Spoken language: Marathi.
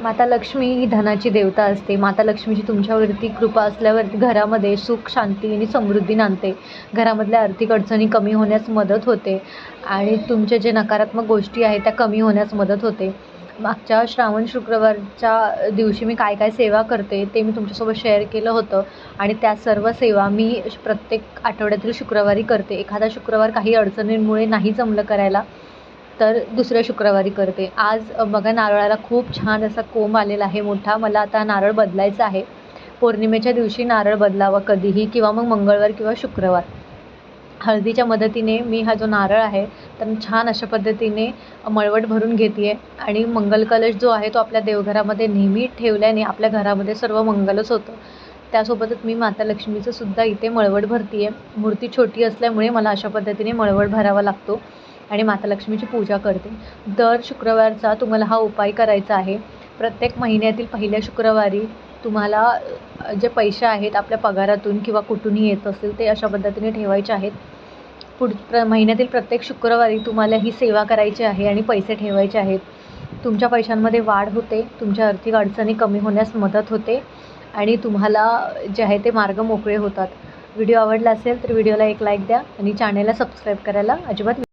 माता लक्ष्मी ही धनाची देवता असते. माता लक्ष्मीची तुमच्यावरती कृपा असल्यावरती घरामध्ये सुख शांती आणि समृद्धी नांदते. घरामधल्या आर्थिक अडचणी कमी होण्यास मदत होते आणि तुमच्या जे नकारात्मक गोष्टी आहेत त्या कमी होण्यास मदत होते. मागच्या श्रावण शुक्रवारच्या दिवशी मी काय काय सेवा करते ते मी तुमच्यासोबत शेअर केलं होतं आणि त्या सर्व सेवा मी प्रत्येक आठवड्यातील शुक्रवारी करते. एखादा शुक्रवार काही अडचणींमुळे नाही जमलं करायला. तर दुसऱ्या शुक्रवारी करते. आज बघा नारळाला खूप छान असा कोंब आलेला आहे मोठा. मला आता नारळ बदलायचा आहे. पौर्णिमेच्या दिवशी नारळ बदलावा कधीही किंवा मग मंगळवार किंवा शुक्रवार. हळदीच्या मदतीने मी हा जो नारळ आहे तर छान अशा पद्धतीने मळवट भरून घेते आहे आणि मंगल कलश जो आहे तो आपल्या देवघरामध्ये नेहमी ठेवल्याने आपल्या घरामध्ये सर्व मंगलच होतं. त्यासोबतच मी माता लक्ष्मीचं सुद्धा इथे मळवट भरते आहे मूर्ती छोटी असल्यामुळे मला अशा पद्धतीने मळवट भरावा लागतो. आणि माता लक्ष्मीची पूजा करते. दर शुक्रवारचा तुम्हाला हा उपाय करायचा आहे. प्रत्येक महिन्यातील पहिल्या शुक्रवारी तुम्हाला जे पैसे आहेत आपल्या पगारातून किंवा कुठूनही येत असेल ते अशा पद्धतीने ठेवायचे आहेत. पुढ प्र महिन्यातील प्रत्येक शुक्रवारी तुम्हाला ही सेवा करायची आहे आणि पैसे ठेवायचे आहेत. तुमच्या पैशांमध्ये वाढ होते तुमच्या आर्थिक अडचणी कमी होण्यास मदत होते आणि तुम्हाला जे आहे ते मार्ग मोकळे होतात. व्हिडिओ आवडला असेल तर व्हिडिओला एक लाईक द्या आणि चॅनेलला सबस्क्राईब करायला अजिबात